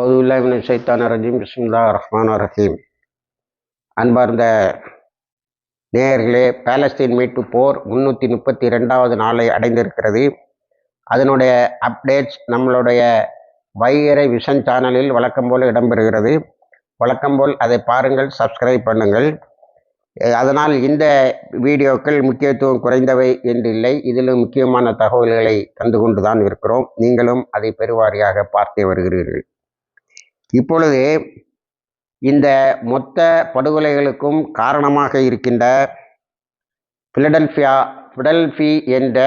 அவுதுல்லாமின் சைத்தான ரஜீம் பிஸ்மில்லா ரஹ்மான் ரஹீம் அன்பார்ந்த நேயர்களே பாலஸ்தீன் மீட்பு போர் முன்னூற்றி முப்பத்தி ரெண்டாவது நாளை அடைந்திருக்கிறது. அதனுடைய அப்டேட்ஸ் நம்மளுடைய வைகரை விஷன் சேனலில் வழக்கம் போல் இடம்பெறுகிறது. வழக்கம் போல் அதை பாருங்கள் சப்ஸ்கிரைப் பண்ணுங்கள். அதனால் இந்த வீடியோக்கள் முக்கியத்துவம் குறைந்தவை என்று இல்லை இதிலும் முக்கியமான தகவல்களை தந்து கொண்டு தான் இருக்கிறோம். நீங்களும் அதை பெருவாரியாக பார்த்தே வருகிறீர்கள். இப்பொழுது இந்த மொத்த படுகொலைகளுக்கும் காரணமாக இருக்கின்ற பிலடெல்ஃபியா பிடல்பி என்ற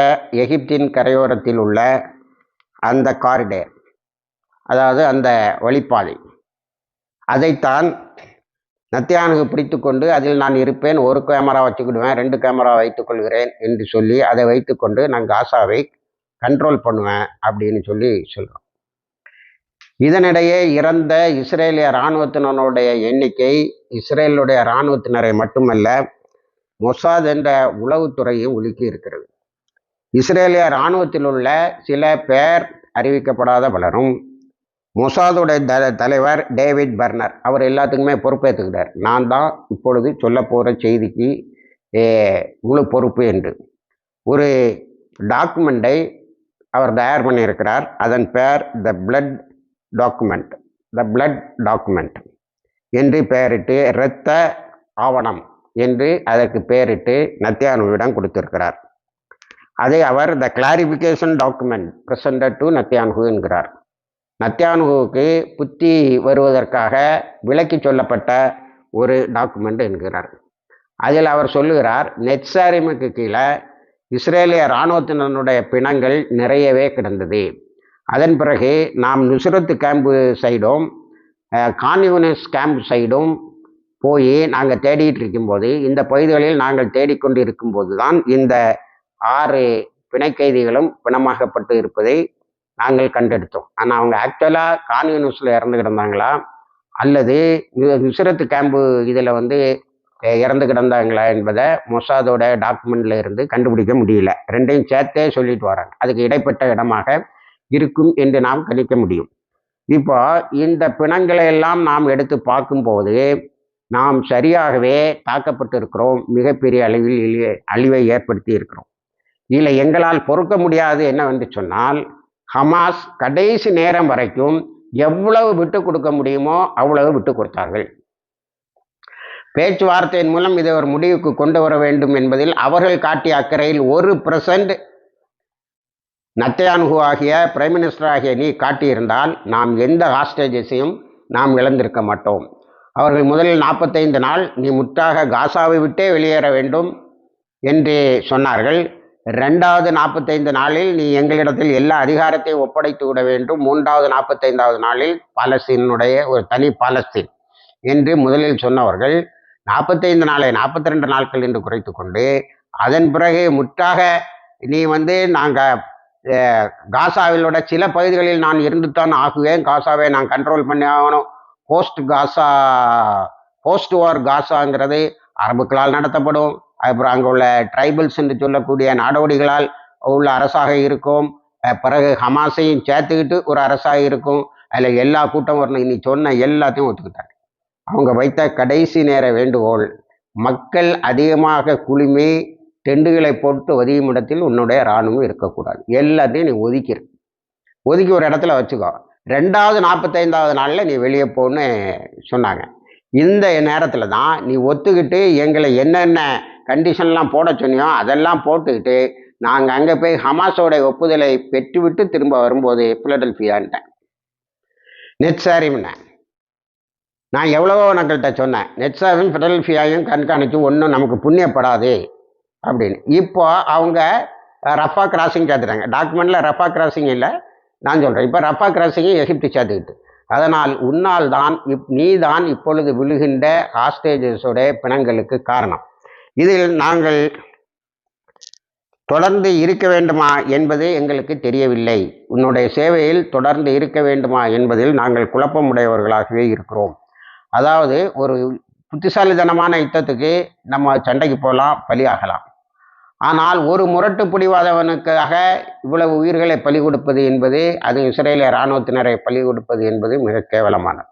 எகிப்தின் கரையோரத்தில் உள்ள அந்த காரிடர் அதாவது அந்த வழிப்பாதை. அதைத்தான் நத்தியானுக்கு பிடித்து கொண்டு அதில் நான் இருப்பேன் ஒரு கேமரா வச்சுக்கிடுவேன் ரெண்டு கேமரா வைத்துக்கொள்கிறேன் என்று சொல்லி அதை வைத்துக்கொண்டு நான் காசாவை கண்ட்ரோல் பண்ணுவேன் அப்படின்னு சொல்லி சொல்கிறோம் இதனிடையே இறந்த இஸ்ரேலிய இராணுவத்தினருடைய எண்ணிக்கை இஸ்ரேலுடைய இராணுவத்தினரை மட்டுமல்ல மொசாத் என்ற உளவுத்துறையும் உலுக்கி இருக்கிறது. இஸ்ரேலிய இராணுவத்தில் உள்ள சில பேர் அறிவிக்கப்படாத பலரும் மொசாதுடைய த தலைவர் டேவிட் பர்னர் அவர் எல்லாத்துக்குமே பொறுப்பேற்றுக்கிறார் நான் தான் இப்பொழுது சொல்ல போகிற செய்திக்கு முழு பொறுப்பு என்று. ஒரு டாக்குமெண்ட்டை அவர் தயார் பண்ணியிருக்கிறார். அதன் பெயர் the blood document the blood document என்று பெயரிட்டு இரத்த ஆவணம் என்று அதற்கு பெயரிட்டு நத்தியானுவிடம் கொடுத்திருக்கிறார். அதை அவர் the clarification document presented to Netanyahu என்கிறார். நத்தியானுகுவுக்கு புத்தி வருவதற்காக விலக்கி சொல்லப்பட்ட ஒரு டாக்குமெண்ட் என்கிறார். அதில் அவர் சொல்லுகிறார் நெட்சாரிமுக்கு கீழே இஸ்ரேலிய இராணுவத்தினருடைய பிணங்கள் நிறையவே கிடந்தது. அதன் பிறகு நாம் நுசரத்து கேம்பு சைடும் கான்யூனிஸ் கேம்ப் சைடும் போய் நாங்கள் தேடிட்டு இருக்கும்போது இந்த பகுதிகளில் நாங்கள் தேடிக்கொண்டு இருக்கும்போது தான் இந்த ஆறு பிணை கைதிகளும் பிணமாகப்பட்டு இருப்பதை நாங்கள் கண்டெடுத்தோம். ஆனால் அவங்க ஆக்சுவலாக கான்யூனிஸில் இறந்து கிடந்தாங்களா? அல்லது நுசரத்து நுசுரத்து கேம்பு இதில் வந்து இறந்து கிடந்தாங்களா என்பதை மொசாதோட டாக்குமெண்ட்ல இருந்து கண்டுபிடிக்க முடியல. ரெண்டையும் சேர்த்தே சொல்லிட்டு வராங்க. அதுக்கு இடைப்பட்ட இடமாக இருக்கும் என்று நாம் கணிக்க முடியும். இப்போ இந்த பிணங்களை எல்லாம் நாம் எடுத்து பார்க்கும்போது நாம் சரியாகவே தாக்கப்பட்டு இருக்கிறோம் மிகப்பெரிய அளவில் இழி- அழிவை ஏற்படுத்தி இருக்கிறோம். இதில் எங்களால் பொறுக்க முடியாது என்னவென்று சொன்னால் ஹமாஸ் கடைசி நேரம் வரைக்கும் எவ்வளவு விட்டு கொடுக்க முடியுமோ அவ்வளவு விட்டு கொடுத்தார்கள். பேச்சுவார்த்தையின் மூலம் இதை ஒரு முடிவுக்கு கொண்டு வர வேண்டும் என்பதில் அவர்கள் காட்டிய அக்கறையில் ஒரு பிரசன்ட் நத்தையானுகு ஆகிய பிரைம் மினிஸ்டர் ஆகிய நீ காட்டியிருந்தால் நாம் எந்த ஹாஸ்டேஜஸையும் நாம் இழந்திருக்க மாட்டோம். அவர்கள் முதலில் நாற்பத்தைந்து நாள் நீ முற்றாக காசாவை விட்டே வெளியேற வேண்டும் என்று சொன்னார்கள். ரெண்டாவது நாற்பத்தைந்து நாளில் நீ எங்களிடத்தில் எல்லா அதிகாரத்தையும் ஒப்படைத்து விட வேண்டும். மூன்றாவது நாற்பத்தைந்தாவது நாளில் பாலஸ்தீனுடைய ஒரு தனி பாலஸ்தீன் என்று முதலில் சொன்னவர்கள் நாற்பத்தைந்து நாளை நாற்பத்தி ரெண்டு நாட்கள் என்று குறைத்து கொண்டு அதன் பிறகு முற்றாக நீ வந்து நாங்கள் காசாவிலோட சில பகுதிகளில் நான் இருந்துத்தான் ஆகுவேன். காசாவை நான் கண்ட்ரோல் பண்ணி ஆகணும். போஸ்ட் காசா போஸ்ட் வார் காசாங்கிறது அரபுக்களால் நடத்தப்படும். அப்புறம் அங்கே உள்ள ட்ரைபல்ஸ் என்று சொல்லக்கூடிய நாடோடிகளால் உள்ள அரசாக இருக்கும். பிறகு ஹமாஸையும் சேர்த்துக்கிட்டு ஒரு அரசாக இருக்கும். அதில் எல்லா கூட்டம் வரணும். இன்னி சொன்ன எல்லாத்தையும் ஒத்துக்கிட்டாங்க. அவங்க வைத்த கடைசி நேர வேண்டுகோள் மக்கள் அதிகமாக குழுமி டெண்டுகளை போட்டு ஒதுக்கும் இடத்தில் உன்னுடைய இராணுவம் இருக்கக்கூடாது. எல்லாத்தையும் நீ ஒதுக்கிரு. ஒதுக்கி ஒரு இடத்துல வச்சுக்கோ. ரெண்டாவது நாற்பத்தைந்தாவது நாளில் நீ வெளியே போன்னு சொன்னாங்க. இந்த நேரத்தில் தான் நீ ஒத்துக்கிட்டு எங்களை என்னென்ன கண்டிஷன்லாம் போட சொன்னியோ அதெல்லாம் போட்டுக்கிட்டு நாங்கள் அங்கே போய் ஹமாஸோட ஒப்புதலை பெற்றுவிட்டு திரும்ப வரும்போது பிலடெல்ஃபியான்ட்டேன் நெட்சாரிம்னேன் நான் எவ்வளவோ நக்கள்கிட்ட சொன்னேன். நெட்சாவும் பிலடெல்ஃபியாயும் கண்காணித்து ஒன்றும் நமக்கு புண்ணியப்படாது. அப்படின்னு. இப்போ அவங்க ரஃபா கிராசிங் சேர்த்துட்டாங்க டாக்குமெண்ட்டில் ரஃபா கிராசிங் இல்லை. நான் சொல்கிறேன் இப்போ ரஃபா கிராசிங்கை எகிப்து சேர்த்துக்கிட்டு அதனால் உன்னால் தான் இப் நீ தான் இப்பொழுது விழுகின்ற ஹாஸ்டேஜஸோட பிணங்களுக்கு காரணம். இதில் நாங்கள் தொடர்ந்து இருக்க வேண்டுமா என்பது எங்களுக்கு தெரியவில்லை. உன்னுடைய சேவையில் தொடர்ந்து இருக்க வேண்டுமா என்பதில் நாங்கள் குழப்பமுடையவர்களாகவே இருக்கிறோம். அதாவது ஒரு புத்திசாலித்தனமான யுத்தத்துக்கு நம்ம சண்டைக்கு போகலாம் பலியாகலாம். ஆனால் ஒரு முரட்டு பிடிவாதவனுக்காக இவ்வளவு உயிர்களை பலி கொடுப்பது என்பது அது இஸ்ரேலிய இராணுவத்தினரை பலி கொடுப்பது என்பது மிக கேவலமானது.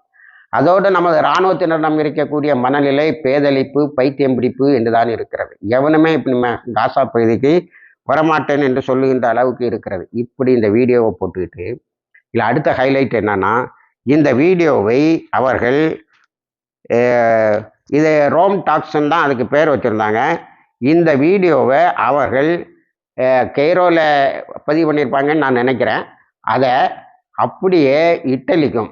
அதோடு நமது இராணுவத்தினரிடம் இருக்கக்கூடிய மனநிலை பேதளிப்பு பைத்தியம் பிடிப்பு என்றுதான் இருக்கிறது. எவனுமே இப்போ நம்ம காசா பகுதிக்கு வரமாட்டேன் என்று சொல்லுகின்ற அளவுக்கு இருக்கிறது. இப்படி இந்த வீடியோவை போட்டுக்கிட்டு இல்லை அடுத்த ஹைலைட் என்னன்னா இந்த வீடியோவை அவர்கள் இது ரோம் டாக்ஸன் தான் அதுக்கு பேர் வச்சுருந்தாங்க. இந்த வீடியோவை அவர்கள் கெய்ரோவில் பதிவு பண்ணியிருப்பாங்கன்னு நான் நினைக்கிறேன். அதை அப்படியே இட்டலிக்கும்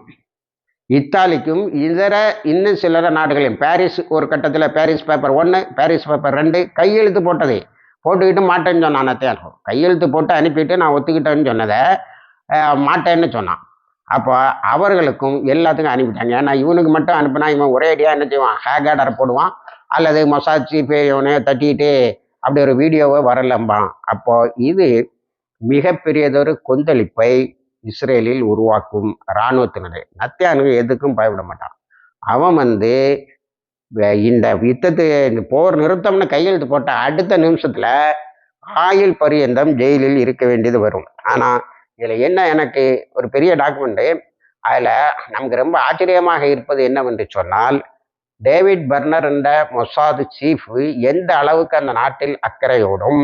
இத்தாலிக்கும் இதர இன்னும் சிலர நாடுகளையும் பாரிஸ் ஒரு கட்டத்தில் பாரிஸ் பேப்பர் ஒன்று பாரிஸ் பேப்பர் ரெண்டு கையெழுத்து போட்டது. போட்டுக்கிட்டு மாட்டேன்னு சொன்னான் நத்தையான் கையெழுத்து போட்டு அனுப்பிட்டு நான் ஒத்துக்கிட்டேன்னு சொன்னதை மாட்டேன்னு சொன்னான். அப்போ அவர்களுக்கும் எல்லாத்துக்கும் அனுப்பிட்டாங்க. ஏன்னா இவனுக்கு மட்டும் அனுப்புனா இவன் ஒரேடியாக என்ன செய்வான்? ஹேக் ஆர்டர் போடுவான். அல்லது மொசாச்சி பேயோனே தட்டிட்டு அப்படி ஒரு வீடியோவை வரலம்பான். அப்போ இது மிகப்பெரியதொரு கொந்தளிப்பை இஸ்ரேலில் உருவாக்கும் இராணுவத்தினரை நத்தியானுக்கு எதுக்கும் பயப்பட மாட்டான். அவன் வந்து இந்த யுத்தத்து இந்த போர் நிறுத்தம்னு கையெழுத்து போட்ட அடுத்த நிமிஷத்தில் ஆயுள் பரியந்தம் ஜெயிலில் இருக்க வேண்டியது வரும். ஆனால் இதில் என்ன எனக்கு ஒரு பெரிய டாக்குமெண்ட்டு அதில் நமக்கு ரொம்ப ஆச்சரியமாக இருப்பது என்னவென்று சொன்னால் டேவிட் பர்னர் என்ற மொசாது சீஃப் எந்த அளவுக்கு அந்த நாட்டில் அக்கறையோடும்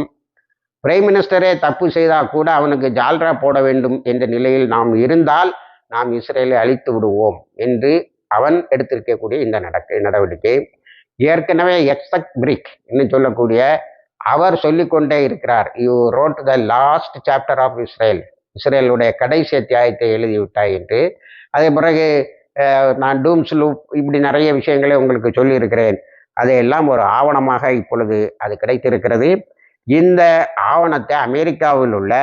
பிரைம் மினிஸ்டரே தப்பு செய்தால் கூட அவனுக்கு ஜால்ரா போட வேண்டும் என்ற நிலையில் நாம் இருந்தால் நாம் இஸ்ரேலை அழித்து விடுவோம் என்று அவன் எடுத்திருக்கக்கூடிய இந்த நடக்க நடவடிக்கை. ஏற்கனவே எக்ஸக் பிரிக் என்று சொல்லக்கூடிய அவர் சொல்லிக்கொண்டே இருக்கிறார். You wrote the last chapter of Israel இஸ்ரேலுடைய கடைசி அத்தியாயத்தை எழுதிவிட்டாய் என்று. அதே பிறகு நான் டூம்ஸ் லூப் இப்படி நிறைய விஷயங்களை உங்களுக்கு சொல்லியிருக்கிறேன். அதையெல்லாம் ஒரு ஆவணமாக இப்பொழுது அது கிடைத்திருக்கிறது. இந்த ஆவணத்தை அமெரிக்காவில் உள்ள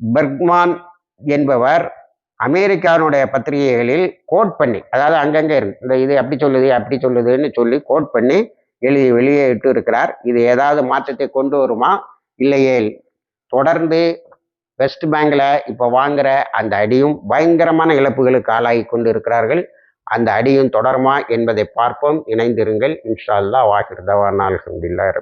பெர்க்மான் என்பவர் அமெரிக்காவினுடைய பத்திரிகைகளில் கோட் பண்ணி அதாவது அங்கங்கே இருக்கு இந்த இது அப்படி சொல்லுது அப்படி சொல்லுதுன்னு சொல்லி கோட் பண்ணி எழுதி வெளியே இட்டு இருக்கிறார். இது ஏதாவது மாற்றத்தை கொண்டு வருமா? இல்லையே தொடர்ந்து வெஸ்ட் பேங்கில் இப்போ வாங்குற அந்த அடியும் பயங்கரமான இழப்புகளுக்கு ஆளாகி கொண்டு இருக்கிறார்கள். அந்த அடியும் தொடருமா என்பதை பார்ப்போம். இணைந்திருங்கள். இன்ஷா அல்லாஹ் வாஹிர் தவான் அல்ஹம்துலில்லாஹி